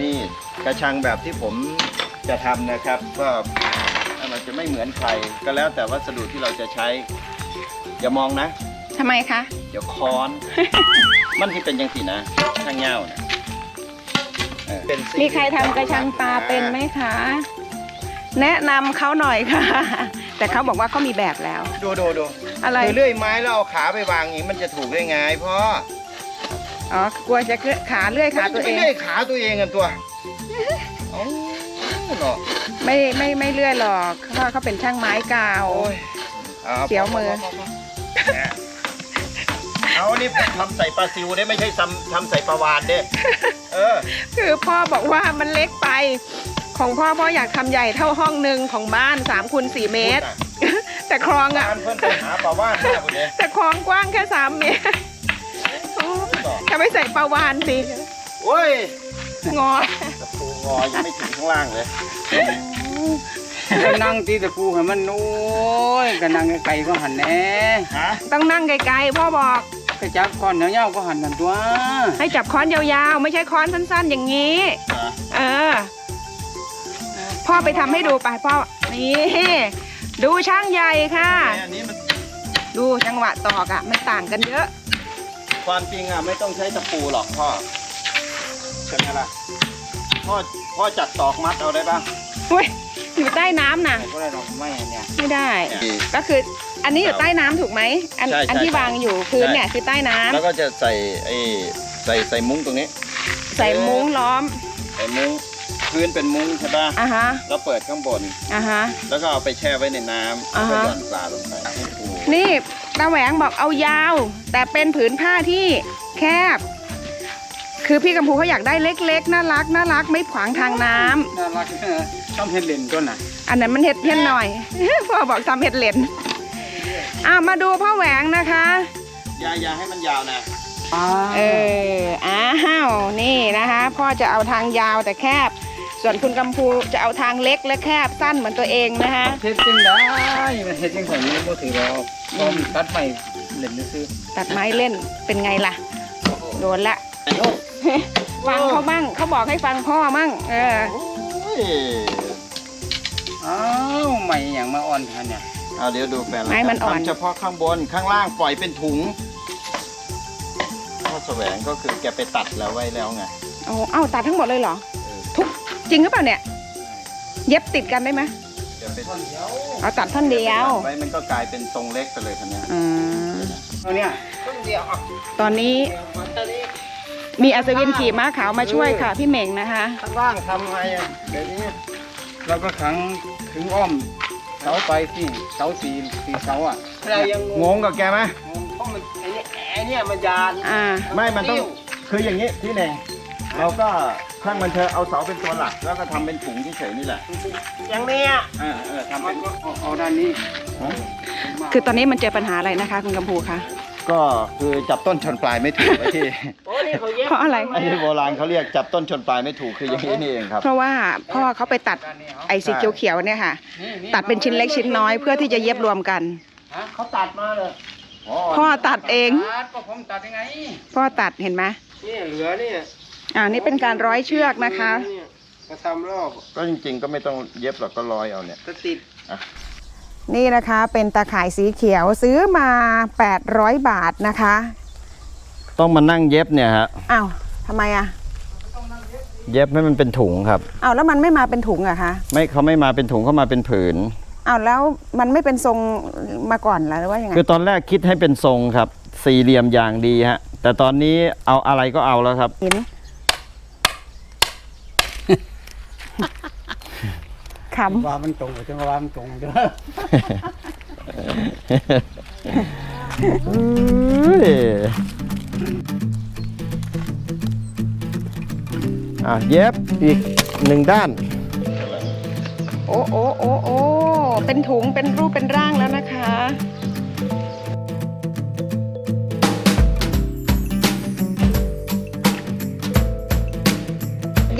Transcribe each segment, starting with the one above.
มีดกระชังแบบที่ผมจะทำนะครับ ก็มันจะไม่เหมือนใคร ก็แล้วแต่วัสดุที่เราจะใช้ อย่ามองนะทำไมคะ เดี๋ยวค้อน มันที่เป็นยังสีนะทางเงาเนี่ยเออเป็นสิ่งมีใครทำกระชังปลาเป็นไหมคะ แนะนำเขาหน่อยค่ะ แต่เขาบอกว่าเขามีแบบแล้ว ดูดูดูอะไร คือเลื่อยไม้แล้วเอาขาไปวางอย่างนี้มันจะถูกได้ไงพ่อ อ๋อกลัวจะขาเลื่อยขาตัวเอไม่งเลื่อยขาตัวเองกันตัวเอ้าเนาะไม่ไม่ไม่เลื่อยหรอกเพราะเขาเป็นช่างไม้กาวโอ้ยอาเสียวมือพพพพเนี่ยเอานี่ทำใส่ปลาซิวได้ไม่ใช่ทำทำใส่ปลาวานเด้เออ คือพ่อบอกว่ามันเล็กไป ของพ่อพ่ออยากทำใหญ่เท่าห้องหนึ่งของบ้าน3คูณ4เมตร แต่คลองอะบ้านเพื่อนไปหาปลาวานหน้าคนนี้แต่คลองกว้างแค่3เมตรโอ้ จะไม่ใส่ปลาวานสิโอ้ยงอตะปูงอยังไม่ถึงข้างล่างเลยก็นั่งตีตะปูให้มันโอ้ยก็นั่งไกลๆก็หันแหน่ฮะต้องนั่งไกลๆพ่อบอกก็จับก้อนเหนียวๆก็หันกันตัว ให้จับค้อนยาวๆ ไม่ใช่ค้อนสั้นๆ อย่างนี้ เออ พ่อไปทำให้ดูไปพ่อ นี่ดูช่างใหญ่ค่ะอันนี้มันดูจังหวะตอกอะ่ะมันต่างกันเยอะ ความจริงอะไม่ต้องใช้ตะปูหรอกพ่อใช่ไหมล่ะพ่อพ่อจัดตอกมัดเอาได้ปะอุ้ยอยู่ใต้น้ำนะก็ได้ดอกไม้อันเนี่ย ไม่ได้ เนี่ยก็คืออันนี้อยู่ใต้น้ำถูกไหมอันใช่ใช่อันที่ใช่วางอยู่พื้นเนี่ยใช่คือใต้น้ำแล้วก็จะใส่ไอ้ใส่ใส่มุ้งตรงนี้ ใส่มุ้งล้อมใส่มุ้งพื้นเป็นมุ้งใช่ปะอะฮะแล้วเปิดข้างบน อะฮะ แล้วก็เอาไปแช่ไว้ในน้ำอ่าแล้วก็ฮะหย่อนปลาลงไปให้ปู นี่ตาแหวงบอกเอายาว แต่เป็นผืนผ้าที่แคบ คือพี่กัมพูเขาอยากได้เล็กๆ น่ารักน่ารักไม่ขวางทางน้ำน่ารักเออต้องเห็นเล่นตัวน่ะอันนั้นมันเห็ดเพี้ยนหน่อย พ่อบอกทำเห็ดเหรนอะมาดูพ่อแหวงนะคะ อย่าอย่าให้มันยาวนะเออ อ้าว นี่นะคะ พ่อจะเอาทางยาวแต่แคบ ส่วนคุณกัมพูจะเอาทางเล็กและแคบสั้นเหมือนตัวเองนะคะ เฮ็ดจังได้มันเฮ็ดจังไสนี่บ่ถือหรอก พอมนตัดไม้เล่นซื่อตัดไม้เล่นเป็นไงล่ะ โดนละฟังเขาบ้างเขาบอกให้ฟังพ่อมั่ง เออโอ้ยอ้าวไม้หยังมาอ่อนทันเนี่ยเอาเดี๋ยวดูแปลนไม้มันอ่อนทำเฉพาะข้างบนข้างล่างปล่อยเป็นถุงพ่อแสวงก็คือแกไปตัดแล้วไว้แล้วไงโอ้เอ้าตัดทั้งหมดเลยเหรอเออทุกจริงหรือเปล่าเนี่ย เย็บติดกันได้ไหม แกไปเอาตัดท่อนเดียว ไว้มันก็กลายเป็นทรงเล็กไปเลยคันนี้ยอืมตัวเนี้ยตอนนี้มีอัศวินขี่ม้าขาวมาช่วยค่ะ พี่เหม่งนะคะ ข้างล่างทำไงอะเดี๋ยวนี้เราก็ขังถึงอ้อมเสาไปสิเสาสี่สี่เสาอะเรายังงงกับแกไหมเพราะมันไอ้เนี่ยไอ้เนี่ยมันยานอ่า ไม่มันต้องคืออย่างนี้พี่เน่งเราก็ ข้างมันเธอะเอาเสาเป็นตัวหลัก แล้วก็ทำเป็นถุงเฉยๆนี่แหละอย่างเนี้ยเออเออทำมัเป็นนก็เอาเอาด้านนี้ คือตอนนี้มันเจอปัญหาอะไรนะคะ คุณกัมพูคะ ก็คือจับต้นชนปลายไม่ถูกไอ้ที่ โอ้นี่เขาเย็บเพราะอะไรไอ้ที่โบราณเขาเรียกจับต้นชนปลายไม่ถูกคืออย่างนี้นี่เองครับ เพราะว่าพ่อเขาไปตัดไอ้สีเขียวๆเนี่ยค่ะ ตัดเป็นชิ้นเล็กชิ้นน้อยเพื่อที่จะเย็บรวมกันเขาตัดมาเลยพ่อตัดเองตัดก็ผมตัดยังไง พ่อตัดเห็นไหมเนี่ยเหลือเนี่ย อ่านี่เป็นการร้อยเชือกนะคะ เนี่ยเขาทำรอบก็จริง ๆ ก็ไม่ต้องเย็บหรอกก็ร้อยเอาเนี่ย ก็ติด นี่นะคะเป็นตาข่ายสีเขียวซื้อมา 800 บาทนะคะต้องมานั่งเย็บเนี่ยฮะอ้าวทำไมอะเย็บให้มันเป็นถุงครับ อ้าวแล้วมันไม่มาเป็นถุงเหรอะคะไม่เขาไม่มาเป็นถุงเขามาเป็นผืน อ้าวแล้วมันไม่เป็นทรงมาก่อนเหรอหรือว่ายังไงคือตอนแรกคิดให้เป็นทรงครับ สี่เหลี่ยมอย่างดีฮะแต่ตอนนี้เอาอะไรก็เอาแล้วครับ หิน ขว่ามันตรงจังว่ามันตรงเด้ออะเย็บอีกหนึ่งด้านำโอ้โอ้โอ้โอ้เป็นถุงเป็นรูปเป็นร่างแล้วนะคะ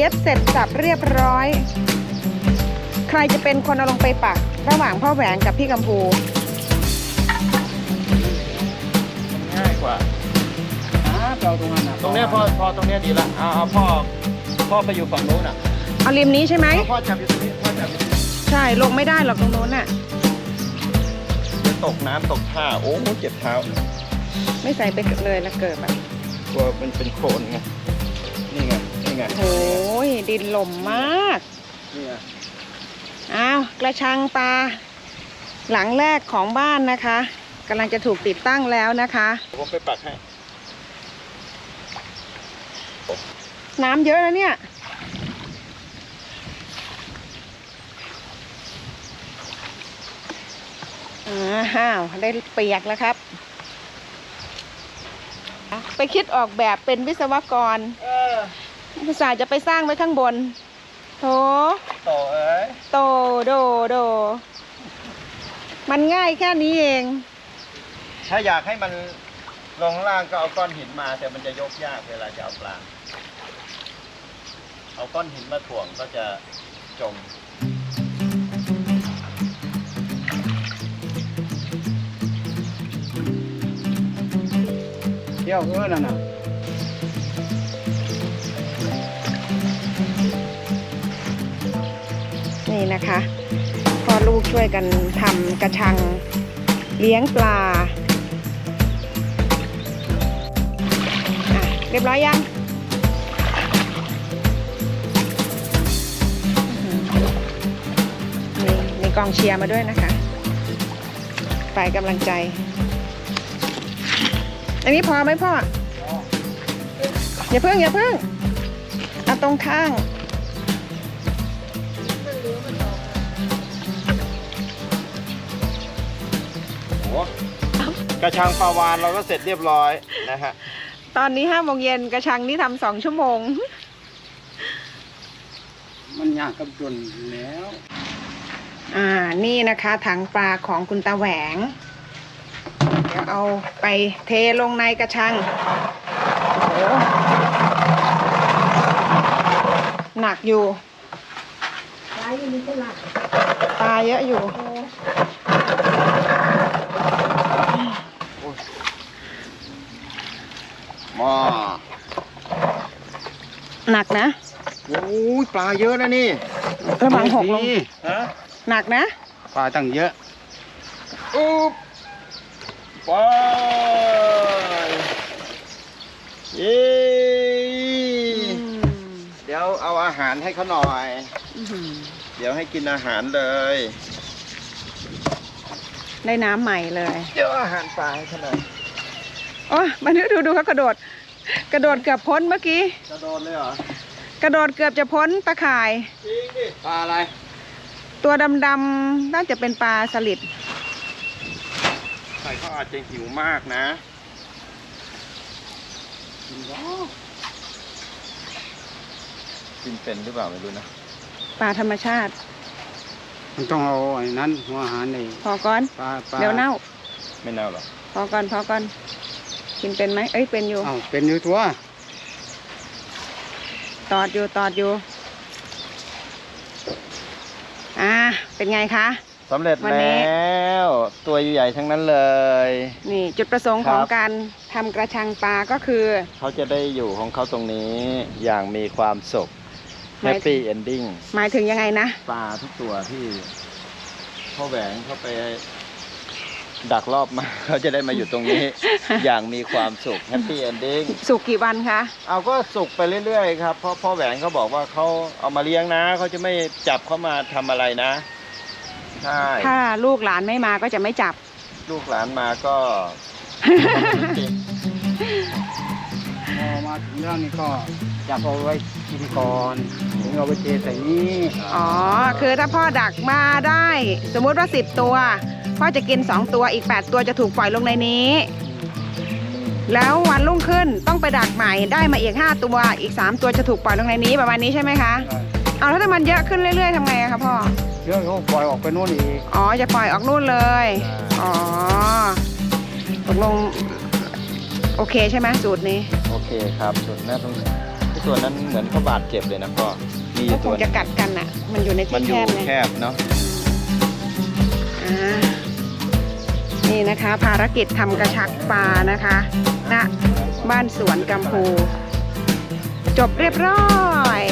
ย็บเสร็จสับเรียบร้อย ใครจะเป็นคนเอาลงไปปัก ระหว่างพ่อแหวนกับพี่กัมพูง่ายกว่าหาเปล่าตรงนั้นน่ะตรงเนี้ยพอพอตรงเนี้ยดีละเอาเอาพ่อพ่อไปอยู่ฝั่งนู้นอะเอาริมนี้ใช่ไหมพ่อจับอยู่ตรงนี้พ่อจับอยู่ตรงนี้ใช่ลงไม่ได้หรอกตรงโน้นน่ะเดี๋ยวตกน้ำตกท่าโอ้โหเจ็บเท้าไม่ใส่ไปเลยละเกิดอะกลัวมันเป็นโคลนไงนี่ไงนี่ ไงโอ้ยดินหล่มมากนี่ไงอ้าวกระชังปลาหลังแรกของบ้านนะคะกำลังจะถูกติดตั้งแล้วนะคะ ผมไปปักให้ น้ำเยอะนะเนี่ย อ้าวได้เปียกแล้วครับ ไปคิดออกแบบเป็นวิศวกรเออ ภาษาห์จะไปสร้างไว้ข้างบนโถต่อเอ้ยโตโดโด มันง่ายแค่นี้เอง ถ้าอยากให้มันลงข้างล่างก็เอาก้อนหินมา แต่มันจะยกยากเวลาจะเอาปลาเอาก้อนหินมาถ่วงก็จะจมเที่ยวเออนั่นน่ะ นะคะพ่อลูกช่วยกันทำกระชังเลี้ยงปลาเรียบร้อยยังมีมีกองเชียร์มาด้วยนะคะฝ่ายกำลังใจ อันนี้พอไหมพ่อ อย่าเพิ่งอย่าเพิ่งเอาตรงข้าง กระชังปลาวานเราก็เสร็จเรียบร้อยนะฮะตอนนี้ห้าโมงเย็นกระชังนี่ทำสองชั่วโมง มันยากกับจนแล้ว อ่านี่นะคะถังปลาของคุณตาแหวง เดี๋ยวเอาไปเทลงในกระชังโอ้โหหนักอยู่ปลาเยอะอยู่ ห ม้อหนักนะโอ้ยปลาเยอะนะนี่ระวังหกลงนี่ฮะหนักนะปลาตั้งเยอะอุ๊บไปเย้เดี๋ยวเอาอาหารให้เขาหน่อยอื้อหือเดี๋ยวให้กินอาหารเลย ได้น้ำใหม่เลย เดี๋ยวอาหารปลาให้เขาหน่อย โอ้ยมาดูดูดูเขากระโดด กระโดดเกือบพ้นเมื่อกี้จะโดนเลยเหรอ กระโดดเกือบจะพ้นตะข่าย จริงดิ ปลาอะไร ตัวดำๆน่าจะเป็นปลาสลิดใส่เขาอาจจะหิวมากนะกินเป็นหรือเปล่าไม่รู้นะ ปลาธรรมชาติ มันต้องเอาไอ้นั้นหัวอาหารในพอก่อน ปลาปลาเดี๋ยวเน่า ไม่เน่าหรอก พอก่อน พอก่อน กินเป็นไหมเอ้ยเป็นอยู่เอ้าเป็นอยู่ตัวตอดอยู่ตอดอยู่ อ่า เป็นไงคะ สำเร็จวันนี้แล้ว ตัวใหญ่ๆทั้งนั้นเลย นี่จุดประสงค์ครัขบองการทำกระชังปลาก็คือ เขาจะได้อยู่ของเขาตรงนี้อย่างมีความสุขหมาย Happy Ending หมายถึงยังไงนะ ปลาทุกตัวที่พ่อแหวงเขาไป ดักรอบมาเขาจะได้มาอยู่ตรงนี้ อย่างมีความสุข Happy Ending สุกกี่วันคะ เอาก็สุกไปเรื่อยๆครับเพราะพ่อแหวงเขาบอกว่าเขาเอามาเลี้ยงนะเขาจะไม่จับเขามาทำอะไรนะใช่ถ้าลูกหลานไม่มาก็จะไม่จับ ลูกหลานมาก็ พอมาถึงเรื่องนี้ก็จับเอาไว้กินก่อนถึงเอาไปเทใส่นี้อ๋อ คือถ้าพ่อดักมาได้ สมมุติว่า10ตัว พ่อจะกิน 2 ตัวอีก 8 ตัวจะถูกปล่อยลงในนี้ แล้ววันรุ่งขึ้นต้องไปดักใหม่ได้มาอีก 5 ตัวอีก 3 ตัวจะถูกปล่อยลงในนี้ประมาณนี้ใช่ไหมคะเอาแล้วถ้ามันเยอะขึ้นเรื่อยๆทำไงอะคะพ่อเดี๋ยวเขาปล่อยออกไปโน่นอีกอ๋อจะปล่อยออกนู่นเลยอ๋อตกลงโอเคใช่ไหมสูตรนี้ โอเคครับส่วนนั้นตรงที่ส่วนนั้นเหมือนเขาบาดเจ็บเลยนะพ่อมีอก็ยู่คตังวจะกัดกันอะมันอยู่ในมันที่อแคยู่บเลยแคบเนาะอ่า นี่นะคะ ภารกิจทำกระชักปลานะคะณบ้านสวนกัมพู จบเรียบร้อย